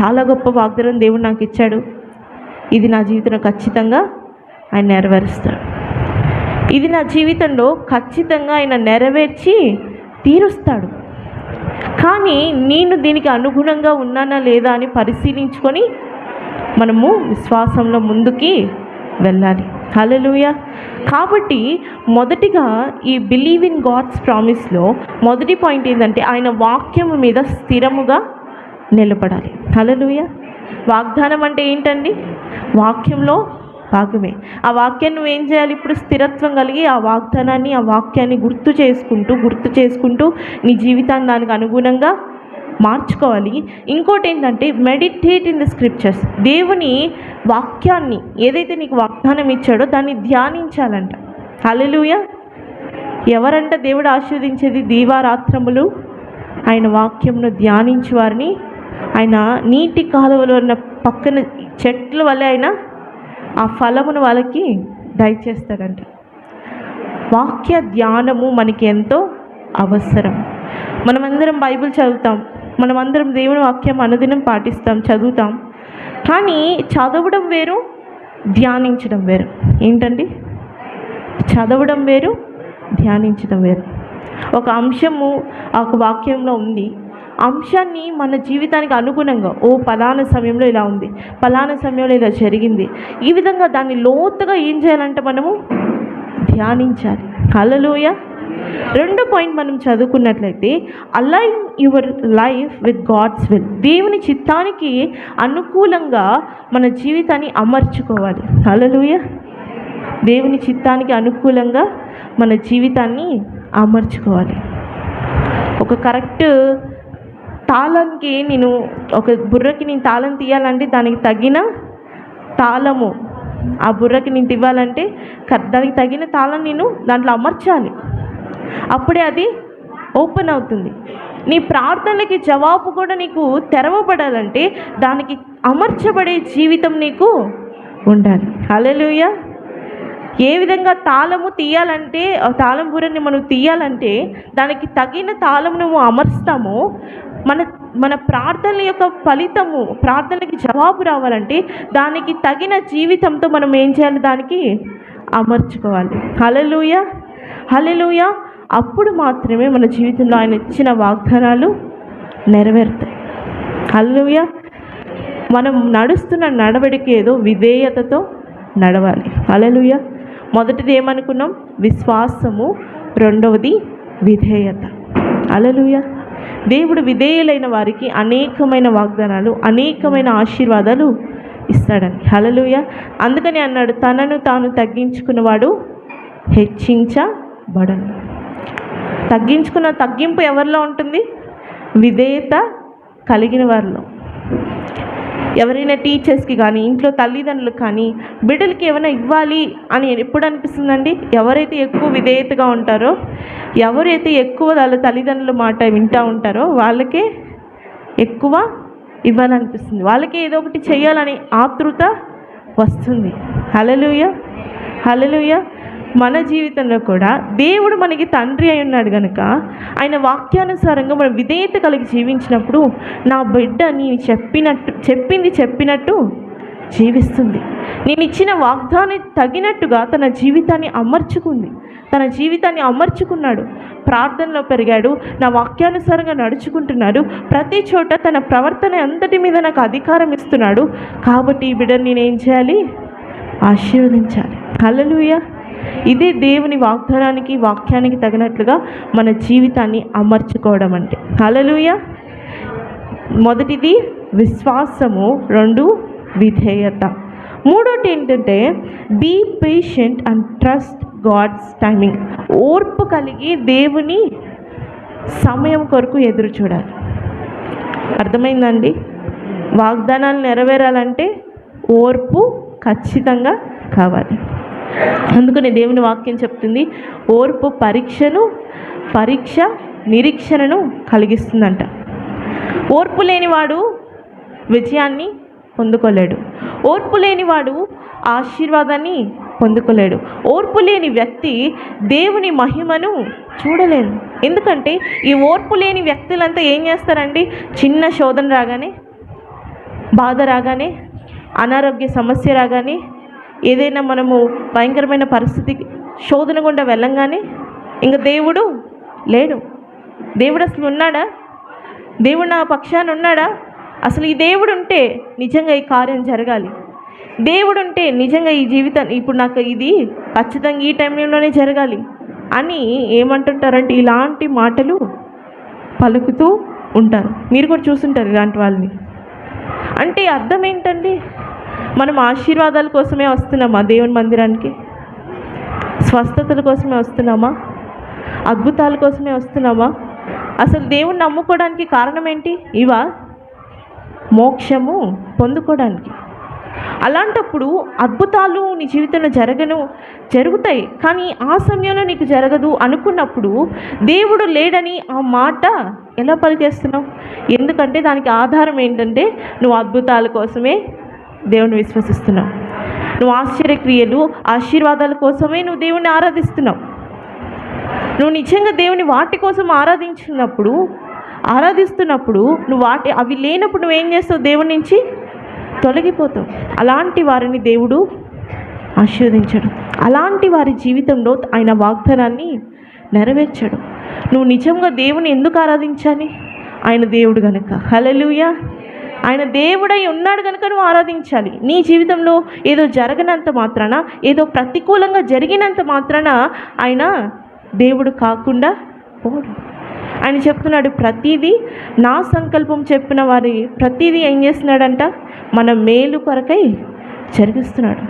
చాలా గొప్ప వాగ్దానం దేవుడు నాకు ఇచ్చాడు. ఇది నా జీవితంలో ఖచ్చితంగా ఆయన నెరవేరుస్తాడు. ఇది నా జీవితంలో ఖచ్చితంగా ఆయన నెరవేర్చి తీరుస్తాడు. కానీ నేను దీనికి అనుగుణంగా ఉన్నానా లేదా అని పరిశీలించుకొని మనము విశ్వాసంలో ముందుకి వెళ్ళాలి. హల్లెలూయ. కాబట్టి మొదటిగా ఈ బిలీవ్ ఇన్ గాడ్స్ ప్రామిస్లో మొదటి పాయింట్ ఏంటంటే ఆయన వాక్యం మీద స్థిరముగా నిలబడాలి. హలలుయ వాగ్దానం అంటే ఏంటండి? వాక్యంలో భాగమే. ఆ వాక్యాన్ని నువ్వు ఏం చేయాలి? ఇప్పుడు స్థిరత్వం కలిగి ఆ వాగ్దానాన్ని ఆ వాక్యాన్ని గుర్తు చేసుకుంటూ గుర్తు చేసుకుంటూ నీ జీవితాన్ని దానికి అనుగుణంగా మార్చుకోవాలి. ఇంకోటి ఏంటంటే మెడిటేట్ ఇన్ ద స్క్రిప్చర్స్ దేవుని వాక్యాన్ని ఏదైతే నీకు వాగ్దానం ఇచ్చాడో దాన్ని ధ్యానించాలంట. హల్లెలూయ. ఎవరంట దేవుడు ఆశీర్వదించేది? దీవారాత్రములు ఆయన వాక్యంను ధ్యానించి వారిని ఆయన నీటి కాలువలో ఉన్న పక్కన చెట్ల వల్ల ఆయన ఆ ఫలమును వాళ్ళకి దయచేస్తాడంట. వాక్య ధ్యానము మనకి ఎంతో అవసరం. మనమందరం బైబిల్ చదువుతాం. మనమందరం దేవుని వాక్యం అనుదినం పాటిస్తాం చదువుతాం. కానీ చదవడం వేరు ధ్యానించడం వేరు. ఏంటండి? చదవడం వేరు ధ్యానించడం వేరు. ఒక అంశము ఒక వాక్యంలో ఉంది. అంశాన్ని మన జీవితానికి అనుగుణంగా ఓ పలానా సమయంలో ఇలా ఉంది పలానా సమయంలో ఇలా జరిగింది. ఈ విధంగా దాన్ని లోతుగా ఏం చేయాలంటే మనము ధ్యానించాలి. కలలోయ రెండో పాయింట్ మనం చదువుకున్నట్లయితే align your life with God's will దేవుని చిత్తానికి అనుకూలంగా మన జీవితాన్ని అమర్చుకోవాలి. హల్లెలూయ. దేవుని చిత్తానికి అనుకూలంగా మన జీవితాన్ని అమర్చుకోవాలి. ఒక కరెక్ట్ తాళంకి నేను ఒక బుర్రకి నేను తాళం తీయాలంటే దానికి తగిన తాళము. ఆ బుర్రకి నేను ఇవ్వాలంటే దానికి తగిన తాళం నేను దాంట్లో అమర్చాలి. అప్పుడే అది ఓపెన్ అవుతుంది. నీ ప్రార్థనలకి జవాబు కూడా నీకు తెరవబడాలంటే దానికి అమర్చబడే జీవితం నీకు ఉండాలి. అలెలుయ ఏ విధంగా తాళము తీయాలంటే తాళం బుర్రని మనం తీయాలంటే దానికి తగిన తాళం నువ్వు అమర్స్తామో మన మన ప్రార్థనల యొక్క ఫలితము ప్రార్థనకి జవాబు రావాలంటే దానికి తగిన జీవితంతో మనం ఏం చేయాలి? దానికి అమర్చుకోవాలి. హలలుయ హలలుయ అప్పుడు మాత్రమే మన జీవితంలో ఆయన ఇచ్చిన వాగ్దానాలు నెరవేరుతాయి. హలలుయ మనం నడుస్తున్న నడవడిక ఏదో విధేయతతో నడవాలి. హలలుయ మొదటిది ఏమనుకున్నాం? విశ్వాసము రెండవది విధేయత. హల్లెలూయా! దేవుడు విధేయులైన వారికి అనేకమైన వాగ్దానాలు అనేకమైన ఆశీర్వాదాలు ఇస్తాడని. హలలుయ అందుకని అన్నాడు తనను తాను తగ్గించుకున్నవాడు హెచ్చించబడను. తగ్గించుకున్న తగ్గింపు ఎవరిలో ఉంటుంది? విధేయత కలిగిన వారిలో. ఎవరైనా టీచర్స్కి కానీ ఇంట్లో తల్లిదండ్రులకు కానీ బిడ్డలకి ఏమైనా ఇవ్వాలి అని ఎప్పుడు అనిపిస్తుందండి? ఎవరైతే ఎక్కువ విధేయతగా ఉంటారో ఎవరైతే ఎక్కువ వాళ్ళ తల్లిదండ్రుల మాట వింటూ ఉంటారో వాళ్ళకే ఎక్కువ ఇవ్వాలనిపిస్తుంది. వాళ్ళకి ఏదో ఒకటి చేయాలని ఆతృత వస్తుంది. హలలుయ హలలుయ మన జీవితంలో కూడా దేవుడు మనకి తండ్రి అయి ఉన్నాడు కనుక ఆయన వాక్యానుసారంగా మనం విధేయత కలిగి జీవించినప్పుడు నా బిడ్డ నేను చెప్పినట్టు చెప్పింది చెప్పినట్టు జీవిస్తుంది. నేను ఇచ్చిన వాగ్దానం తగినట్టుగా తన జీవితాన్ని అమర్చుకుంది. తన జీవితాన్ని అమర్చుకున్నాడు. ప్రార్థనలో పెరిగాడు. నా వాక్యానుసారంగా నడుచుకుంటున్నాడు. ప్రతి చోట తన ప్రవర్తన అంతటి మీద నాకు అధికారం ఇస్తున్నాడు. కాబట్టి ఈ బిడ్డను నేనేం చేయాలి? ఆశీర్వదించాలి. హల్లెలూయా. ఇదే దేవుని వాగ్దానానికి వాక్యానికి తగినట్లుగా మన జీవితాన్ని అమర్చుకోవడం అంటే. హల్లెలూయా. మొదటిది విశ్వాసము రెండు విధేయత. మూడోటి ఏంటంటే be patient and trust God's timing ఓర్పు కలిగి దేవుని సమయం కొరకు ఎదురు చూడాలి. అర్థమైందండి? వాగ్దానాలు నెరవేరాలంటే ఓర్పు ఖచ్చితంగా కావాలి. అందుకనే దేవుని వాక్యం చెప్తుంది ఓర్పు పరీక్షను పరీక్ష నిరీక్షణను కలిగిస్తుందంట. ఓర్పు లేనివాడు విజయాన్ని పొందుకోలేడు. ఓర్పు లేనివాడు ఆశీర్వాదాన్ని పొందుకోలేడు. ఓర్పు లేని వ్యక్తి దేవుని మహిమను చూడలేను ఎందుకంటే ఈ ఓర్పు లేని వ్యక్తులంతా ఏం చేస్తారండి? చిన్న శోధన రాగానే బాధ రాగానే అనారోగ్య సమస్య రాగానే ఏదైనా మనము భయంకరమైన పరిస్థితికి శోధన గుండా వెళ్ళంగానే ఇంకా దేవుడు లేడు. దేవుడు అసలు ఉన్నాడా? దేవుడు నా పక్షాన ఉన్నాడా? అసలు ఈ దేవుడు ఉంటే నిజంగా ఈ కార్యం జరగాలి. దేవుడు ఉంటే నిజంగా ఈ జీవితం ఇప్పుడు నాకు ఇది ఖచ్చితంగా ఈ టైంలోనే జరగాలి అని ఏమంటుంటారంటే ఇలాంటి మాటలు పలుకుతూ ఉంటారు. మీరు కూడా చూసుంటారు ఇలాంటి వాళ్ళని. అంటే అర్థం ఏంటండి? మనం ఆశీర్వాదాల కోసమే వస్తున్నామా? దేవుని మందిరానికి? స్వస్థతల కోసమే వస్తున్నామా? అద్భుతాల కోసమే వస్తున్నామా? అసలు దేవుణ్ణి నమ్ముకోవడానికి కారణం ఏంటి? ఇవా? మోక్షము పొందుకోవడానికి. అలాంటప్పుడు అద్భుతాలు నీ జీవితంలో జరగను జరుగుతాయి కానీ ఆ సమయంలో నీకు జరగదు అనుకున్నప్పుడు దేవుడు లేడని ఆ మాట ఎలా పలికేస్తున్నావు? ఎందుకంటే దానికి ఆధారం ఏంటంటే నువ్వు అద్భుతాల కోసమే దేవుని విశ్వసిస్తున్నావు. నువ్వు ఆశ్చర్యక్రియలు ఆశీర్వాదాల కోసమే నువ్వు దేవుణ్ణి ఆరాధిస్తున్నావు. నువ్వు నిజంగా దేవుని వాటి కోసం ఆరాధించినప్పుడు ఆరాధిస్తున్నప్పుడు నువ్వు వాటి అవి లేనప్పుడు నువ్వేం చేస్తావు? దేవుడి నుంచి తొలగిపోతావు. అలాంటి వారిని దేవుడు ఆశీర్వదించడు. అలాంటి వారి జీవితంలో ఆయన వాగ్దానాన్ని నెరవేర్చాడు. నువ్వు నిజంగా దేవుని ఎందుకు ఆరాధించాలి? ఆయన దేవుడు గనుక. హలలుయా ఆయన దేవుడై ఉన్నాడు కనుక నువ్వు ఆరాధించాలి. నీ జీవితంలో ఏదో జరగనంత మాత్రాన ఏదో ప్రతికూలంగా జరిగినంత మాత్రాన ఆయన దేవుడు కాకుండా పోడు. ఆయన చెప్తున్నాడు ప్రతిదీ నా సంకల్పం చెప్పిన వారి ప్రతిదీ ఏం చేస్తున్నాడంట? మన మేలు కొరకై జరిగిస్తున్నాడు.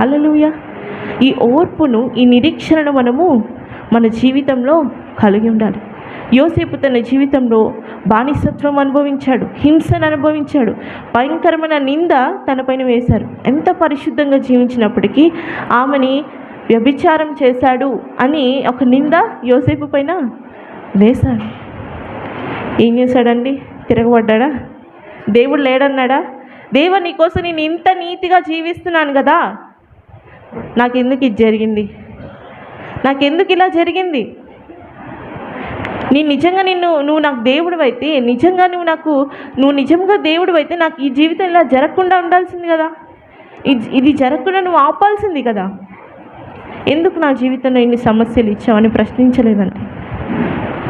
హలలుయ ఈ ఓర్పును ఈ నిరీక్షణను మనము మన జీవితంలో కలిగి ఉండాలి. యోసేపు తన జీవితంలో బానిసత్వం అనుభవించాడు హింసను అనుభవించాడు భయంకరమైన నింద తనపైన వేశారు. ఎంత పరిశుద్ధంగా జీవించినప్పటికీ ఆమెని వ్యభిచారం చేశాడు అని ఒక నింద యోసేపు పైన వేశాడు ఏం చేశాడండి? తిరగబడ్డా దేవుడు లేడన్నాడా? దేవ నీకోసం నేను ఇంత నీతిగా జీవిస్తున్నాను కదా! నాకెందుకు ఇది జరిగింది? నాకెందుకు ఇలా జరిగింది? నేను నిజంగా నిన్ను నువ్వు నాకు దేవుడు అయితే నిజంగా నువ్వు నాకు నువ్వు నిజంగా దేవుడు అయితే నాకు ఈ జీవితం ఇలా జరగకుండా ఉండాల్సింది కదా? ఇది- ఇది జరగకుండా నువ్వు ఆపాల్సింది కదా? ఎందుకు నా జీవితంలో ఇన్ని సమస్యలు ఇచ్చావని ప్రశ్నించలేదండి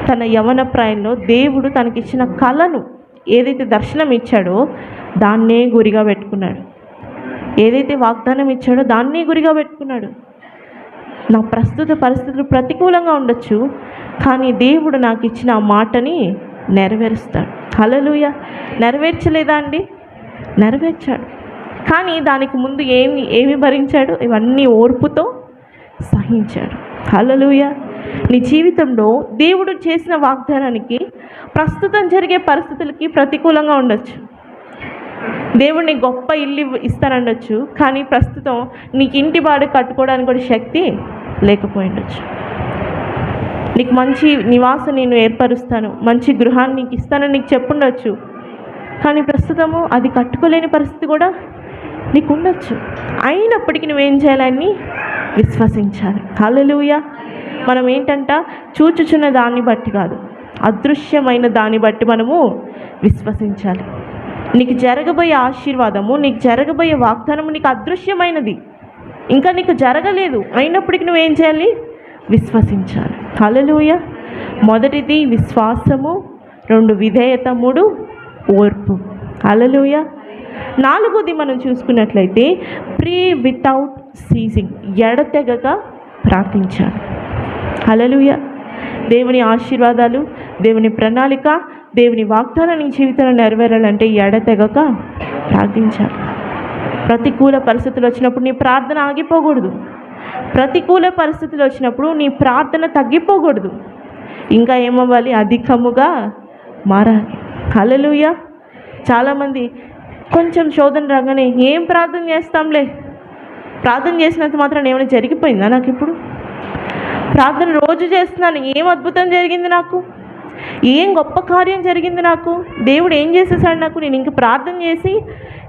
తన యవన ప్రాయంలో దేవుడు తనకిచ్చిన కళను ఏదైతే దర్శనం ఇచ్చాడో దాన్నే గురిగా పెట్టుకున్నాడు. ఏదైతే వాగ్దానం ఇచ్చాడో దాన్నే గురిగా పెట్టుకున్నాడు. నా ప్రస్తుత పరిస్థితులు ప్రతికూలంగా ఉండొచ్చు కానీ దేవుడు నాకు ఇచ్చిన ఆ మాటని నెరవేరుస్తాడు. హలలుయ నెరవేర్చలేదా అండి? నెరవేర్చాడు. కానీ దానికి ముందు ఏమి ఏమి భరించాడు? ఇవన్నీ ఓర్పుతో సహించాడు. హలలుయ నీ జీవితంలో దేవుడు చేసిన వాగ్దానానికి ప్రస్తుతం జరిగే పరిస్థితులకి ప్రతికూలంగా ఉండొచ్చు. దేవుడిని గొప్ప ఇల్లు ఇవ్వ- కానీ ప్రస్తుతం నీకు ఇంటి బాడు కట్టుకోవడానికి కూడా శక్తి లేకపోయిండొచ్చు నీకు మంచి నివాసం నేను ఏర్పరుస్తాను మంచి గృహాన్ని నీకు ఇస్తానని నీకు చెప్పుండొచ్చు. కానీ ప్రస్తుతము అది కట్టుకోలేని పరిస్థితి కూడా నీకు ఉండొచ్చు. అయినప్పటికీ నువ్వేం చేయాలని విశ్వసించాలి. కాలలుయ మనం ఏంటంట? చూచుచున్న దాన్ని బట్టి కాదు అదృశ్యమైన దాన్ని బట్టి మనము విశ్వసించాలి. నీకు జరగబోయే ఆశీర్వాదము నీకు జరగబోయే వాగ్దానము నీకు అదృశ్యమైనది. ఇంకా నీకు జరగలేదు. అయినప్పటికీ నువ్వేం చేయాలి? విశ్వసించాలి. కలలోయ మొదటిది విశ్వాసము రెండు విధేయత మూడు ఓర్పు. హల్లెలూయ. నాలుగోది మనం చూసుకున్నట్లయితే ప్రీ వితౌట్ సీజింగ్ ఎడతెగక ప్రార్థించాలి. హల్లెలూయ. దేవుని ఆశీర్వాదాలు దేవుని ప్రణాళిక దేవుని వాగ్దానం నీ జీవితంలో నెరవేరాలంటే ఎడతెగక ప్రార్థించాలి. ప్రతికూల పరిస్థితులు వచ్చినప్పుడు నీ ప్రార్థన ఆగిపోకూడదు. ప్రతికూల పరిస్థితులు వచ్చినప్పుడు నీ ప్రార్థన తగ్గిపోకూడదు. ఇంకా ఏమవ్వాలి? అధికముగా మారాలి. హల్లెలూయా. చాలామంది కొంచెం శోధన రాగానే ఏం ప్రార్థన చేస్తాంలే? ప్రార్థన చేసినంత మాత్రం ఏమైనా జరిగిపోయిందా నాకు ఇప్పుడు ప్రార్థన రోజు చేస్తున్నాను. ఏం అద్భుతం జరిగింది నాకు? ఏం గొప్ప కార్యం జరిగింది నాకు? దేవుడు ఏం చేసేసాడు నాకు? నేను ఇంక ప్రార్థన చేసి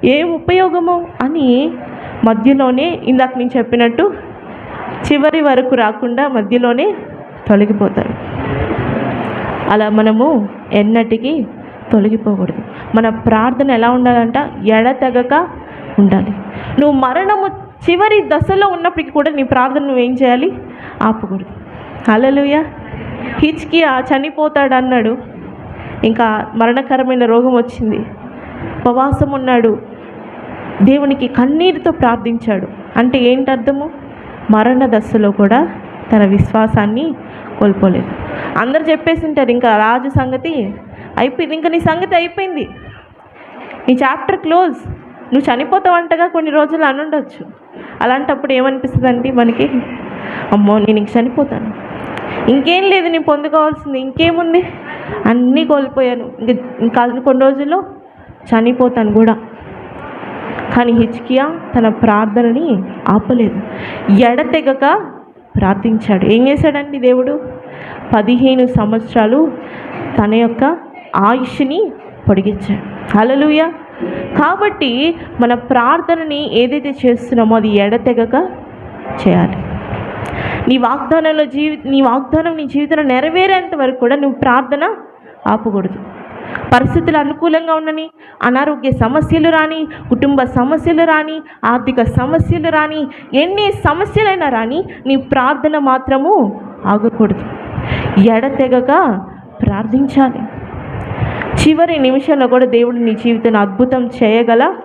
ఏం ఉపయోగము అని మధ్యలోనే ఇందాక నేను చెప్పినట్టు చివరి వరకు రాకుండా మధ్యలోనే తొలగిపోతారు. అలా మనము ఎన్నటికీ తొలగిపోకూడదు. మన ప్రార్థన ఎలా ఉండాలంట? ఎడతెగక ఉండాలి. నువ్వు మరణము చివరి దశలో ఉన్నప్పటికీ కూడా నీ ప్రార్థన నువ్వేం చేయాలి? ఆపకూడదు. హల్లెలూయా. హిచ్కియా చనిపోతాడు అన్నాడు ఇంకా మరణకరమైన రోగం వచ్చింది. ఉపవాసం ఉన్నాడు. దేవునికి కన్నీటితో ప్రార్థించాడు. అంటే ఏంటి అర్థము మరణ దశలో కూడా తన విశ్వాసాన్ని కోల్పోలేదు. అందరు చెప్పేసి ఉంటారు ఇంకా రాజు సంగతి అయిపోయింది. ఇంకా నీ సంగతి అయిపోయింది. నీ చాప్టర్ క్లోజ్. నువ్వు చనిపోతావంటగా కొన్ని రోజులు అనుండొచ్చు. అలాంటప్పుడు ఏమనిపిస్తుంది అండి మనకి? అమ్మో నేను ఇంక చనిపోతాను. ఇంకేం లేదు నేను పొందుకోవాల్సింది ఇంకేముంది? అన్నీ కోల్పోయాను. ఇంకా కొన్ని రోజుల్లో చనిపోతాను కూడా. కానీ హిచ్కియా తన ప్రార్థనని ఆపలేదు. ఎడతెగక ప్రార్థించాడు. ఏం చేశాడండి దేవుడు? పదిహేను సంవత్సరాలు తన యొక్క ఆయుష్ని పొడిగించాడు. హలలుయ కాబట్టి మన ప్రార్థనని ఏదైతే చేస్తున్నామో అది ఎడతెగక చేయాలి. నీ వాగ్దానంలో జీవి నీ వాగ్దానం నీ జీవితంలో నెరవేరేంత వరకు కూడా నువ్వు ప్రార్థన ఆపకూడదు. పరిస్థితులు అనుకూలంగా ఉండని అనారోగ్య సమస్యలు రాని కుటుంబ సమస్యలు రాని ఆర్థిక సమస్యలు రాని ఎన్ని సమస్యలైనా రాని నీ ప్రార్థన మాత్రము ఆగకూడదు. ఎడతెగక ప్రార్థించాలి. చివరి నిమిషంలో కూడా దేవుడు నీ జీవితాన్ని అద్భుతం చేయగల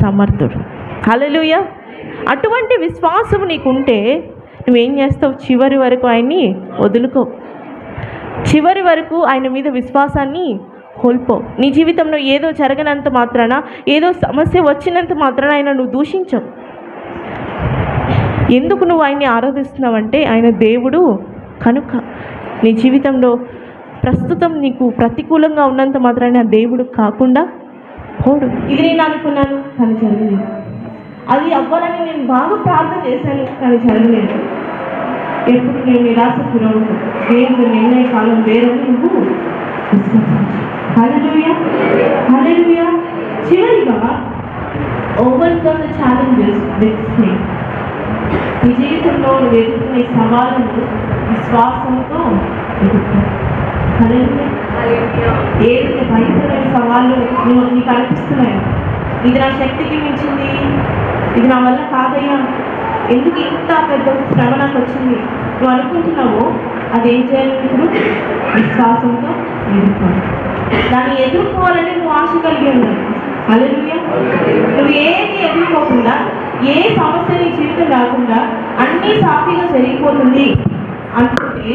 సమర్థుడు. హలలుయ అటువంటి విశ్వాసం నీకుంటే నువ్వేం చేస్తావు? చివరి వరకు ఆయన్ని వదులుకో. చివరి వరకు ఆయన మీద విశ్వాసాన్ని కోల్పో. నీ జీవితంలో ఏదో జరగనంత మాత్రాన ఏదో సమస్య వచ్చినంత మాత్రాన ఆయన నువ్వు దూషించవు. ఎందుకు నువ్వు ఆయన్ని ఆరాధిస్తున్నావంటే ఆయన దేవుడు కనుక నీ జీవితంలో ప్రస్తుతం నీకు ప్రతికూలంగా ఉన్నంత మాత్రాన దేవుడు కాకుండా పోడు. ఇది నేను అనుకున్నాను కానీ జరగలేదు. అది అవ్వాలని నేను బాగా ప్రార్థన చేశాను కానీ జరగలేదు. ఎప్పుడు నేను నిరాశ గురవును దేవుడు నిర్ణయ కాలం వేరని నువ్వు చివరిగా overcome the challenges with faith నీ జీవితంలో నువ్వు ఎదుర్కొనే సవాళ్ళను విశ్వాసంతో ఏదైతే భయంకరమైన సవాళ్ళు నువ్వు నీకు అనిపిస్తున్నాయో? ఇది నా శక్తికి మించింది. ఇది నా వల్ల కాదయ్యా. ఎందుకు ఇంత పెద్ద శ్రమ నాకు వచ్చింది? నువ్వు అనుకుంటున్నావో అది ఏం చేయాలి ఇప్పుడు? విశ్వాసంతో ఎదుర్కోవాలి. దాన్ని ఎదుర్కోవాలని నువ్వు ఆశ కలిగి ఉండాలి. అలెలుయ్య నువ్వు ఏది ఎదుర్కోకుండా ఏ సమస్య నీ జీవితం రాకుండా అన్నీ సాఫీగా జరిగిపోతుంది అనుకుంటే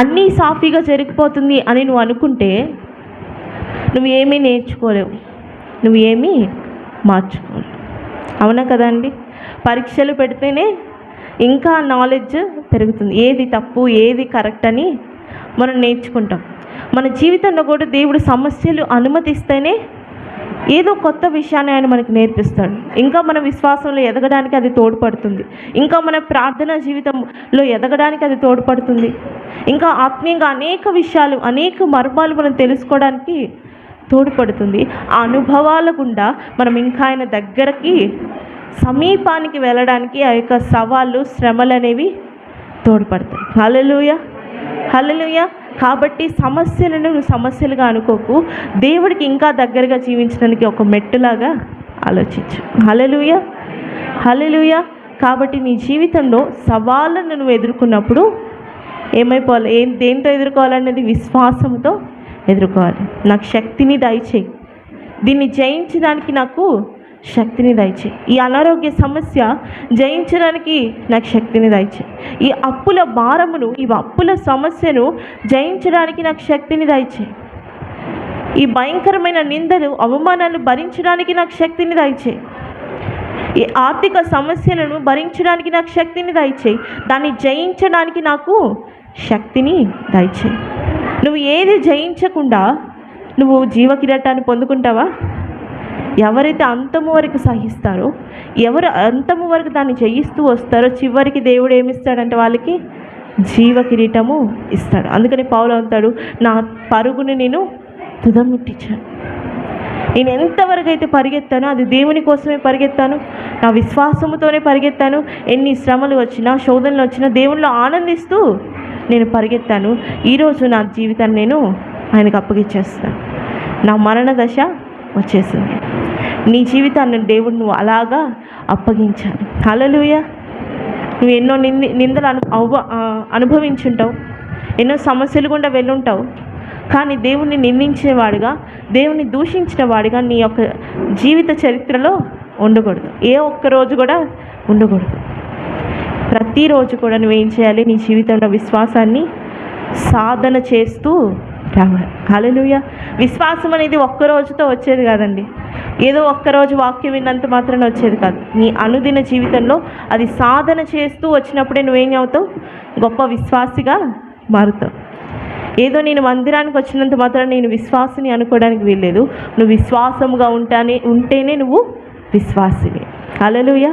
అన్నీ సాఫీగా జరిగిపోతుంది అని నువ్వు అనుకుంటే నువ్వు ఏమీ నేర్చుకోలేవు. నువ్వు ఏమీ మార్చుకోలేవు. అవునా కదండి పరీక్షలు పెడితేనే ఇంకా నాలెడ్జ్ పెరుగుతుంది. ఏది తప్పు ఏది కరెక్ట్ అని మనం నేర్చుకుంటాం. మన జీవితంలో కూడా దేవుడు సమస్యలు అనుమతిస్తేనే ఏదో కొత్త విషయాన్ని ఆయన మనకు నేర్పిస్తాడు. ఇంకా మన విశ్వాసంలో ఎదగడానికి అది తోడ్పడుతుంది. ఇంకా మన ప్రార్థనా జీవితంలో ఎదగడానికి అది తోడ్పడుతుంది. ఇంకా ఆత్మీయంగా అనేక విషయాలు అనేక మర్మాలు మనం తెలుసుకోవడానికి తోడ్పడుతుంది. ఆ అనుభవాల గుండా మనం ఇంకా ఆయన దగ్గరకి సమీపానికి వెళ్ళడానికి ఆ యొక్క సవాళ్ళు శ్రమలు అనేవి తోడ్పడతాయి. హలలుయ హలలుయ కాబట్టి సమస్యలను నువ్వు సమస్యలుగా అనుకోకు. దేవుడికి ఇంకా దగ్గరగా జీవించడానికి ఒక మెట్టులాగా ఆలోచించు. హలలుయ హలలుయ కాబట్టి నీ జీవితంలో సవాళ్ళను నువ్వు ఎదుర్కొన్నప్పుడు ఏమైపోవాలి? ఏం దేంతో ఎదుర్కోవాలనేది విశ్వాసంతో ఎదుర్కోవాలి. నాకు శక్తిని దయచేయి. దీన్ని జయించడానికి నాకు శక్తిని దయచేయి. ఈ అనారోగ్య సమస్య జయించడానికి నాకు శక్తిని దయచేయి. ఈ అప్పుల భారమును ఈ అప్పుల సమస్యను జయించడానికి నాకు శక్తిని దయచేయి. ఈ భయంకరమైన నిందలు అవమానాలు భరించడానికి నాకు శక్తిని దయచేయి. ఈ ఆర్థిక సమస్యలను భరించడానికి నాకు శక్తిని దయచేయి. దాన్ని జయించడానికి నాకు శక్తిని దయచేయి. నువ్వు ఏది జయించకుండా నువ్వు జీవ కిరీటాన్ని పొందుకుంటావా? ఎవరైతే అంతము వరకు సహిస్తారో ఎవరు అంతము వరకు దాన్ని జయిస్తూ వస్తారో చివరికి దేవుడు ఏమిస్తాడంటే వాళ్ళకి జీవ కిరీటము ఇస్తాడు. అందుకని పౌలు అంటాడు నా పరుగుని నేను తుదముట్టించాను నేను ఎంతవరకు అయితే పరిగెత్తానో అది దేవుని కోసమే పరిగెత్తాను. నా విశ్వాసముతోనే పరిగెత్తాను. ఎన్ని శ్రమలు వచ్చినా శోధనలు వచ్చినా దేవునిలో ఆనందిస్తూ నేను పరిగెత్తాను. ఈరోజు నా జీవితాన్ని నేను ఆయనకు అప్పగిచ్చేస్తాను నా మరణ దశ వచ్చేసింది. నీ జీవితాన్ని దేవుడు నువ్వు అలాగా అప్పగించాలి హలలుయ నువ్వు ఎన్నో నింది నిందలు అను అవ అనుభవించుంటావు. ఎన్నో సమస్యలు గుండా వెళ్ళుంటావు. కానీ దేవుణ్ణి నిందించేవాడుగా దేవుణ్ణి దూషించిన వాడిగా నీ యొక్క జీవిత చరిత్రలో ఉండకూడదు. ఏ ఒక్క రోజు కూడా ఉండకూడదు. ప్రతిరోజు కూడా నువ్వేం చేయాలి? నీ జీవితంలో విశ్వాసాన్ని సాధన చేస్తూ రావాలి హల్లెలూయా. విశ్వాసం అనేది ఒక్క రోజుతో వచ్చేది కాదండి. ఏదో ఒక్కరోజు వాక్యం విన్నంత మాత్రమే వచ్చేది కాదు. నీ అనుదిన జీవితంలో అది సాధన చేస్తూ వచ్చినప్పుడే నువ్వేం అవుతావు? గొప్ప విశ్వాసిగా మారుతావు. ఏదో నేను మందిరానికి వచ్చినంత మాత్రం నేను విశ్వాసిని అనుకోవడానికి వీల్లేదు. నువ్వు విశ్వాసముగా ఉంటానే ఉంటేనే నువ్వు విశ్వాసిని హల్లెలూయ.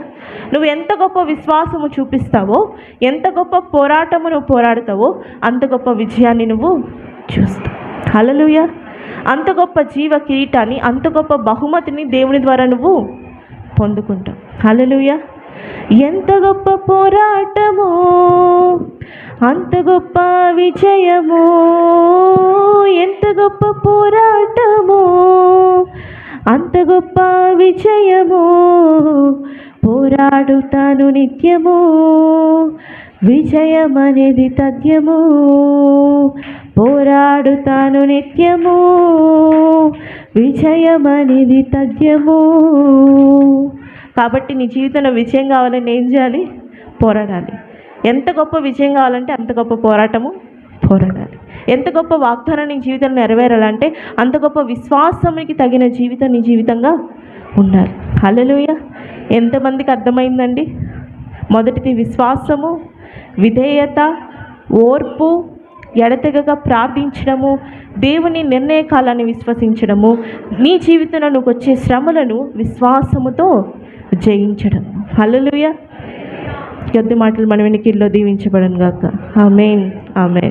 నువ్వు ఎంత గొప్ప విశ్వాసము చూపిస్తావో ఎంత గొప్ప పోరాటము నువ్వు పోరాడతావో అంత గొప్ప విజయాన్ని నువ్వు చూస్తావు. హలలుయ అంత గొప్ప జీవ కిరీటాన్ని అంత గొప్ప బహుమతిని దేవుని ద్వారా నువ్వు పొందుకుంటావు. హలలుయ ఎంత గొప్ప పోరాటము అంత గొప్ప విజయము ఎంత గొప్ప పోరాటము అంత గొప్ప విజయము పోరాడుతాను నిత్యము విజయమనేది తథ్యము. పోరాడుతాను నిత్యము విజయమనేది తథ్యము. కాబట్టి నీ జీవితంలో విజయం కావాలని ఏం చేయాలి? పోరాడాలి. ఎంత గొప్ప విజయం కావాలంటే అంత గొప్ప పోరాటము పోరాడాలి. ఎంత గొప్ప వాగ్దానం నీ జీవితంలో నెరవేరాలంటే అంత గొప్ప విశ్వాసానికి తగిన జీవితం నీ జీవితంగా ఉండాలి. హల్లెలూయ. ఎంతమందికి అర్థమైందండి? మొదటిది విశ్వాసము విధేయత ఓర్పు ఎడతెగక ప్రార్థించడము దేవుని నిర్ణయకాలాన్ని విశ్వసించడము నీ జీవితంలో నువ్వు వచ్చే శ్రమలను విశ్వాసముతో జయించడం. హలలుయ కొద్ది మాటలు మన వెనకిల్లో దీవించబడను గాక ఆమెన్. ఆమెన్.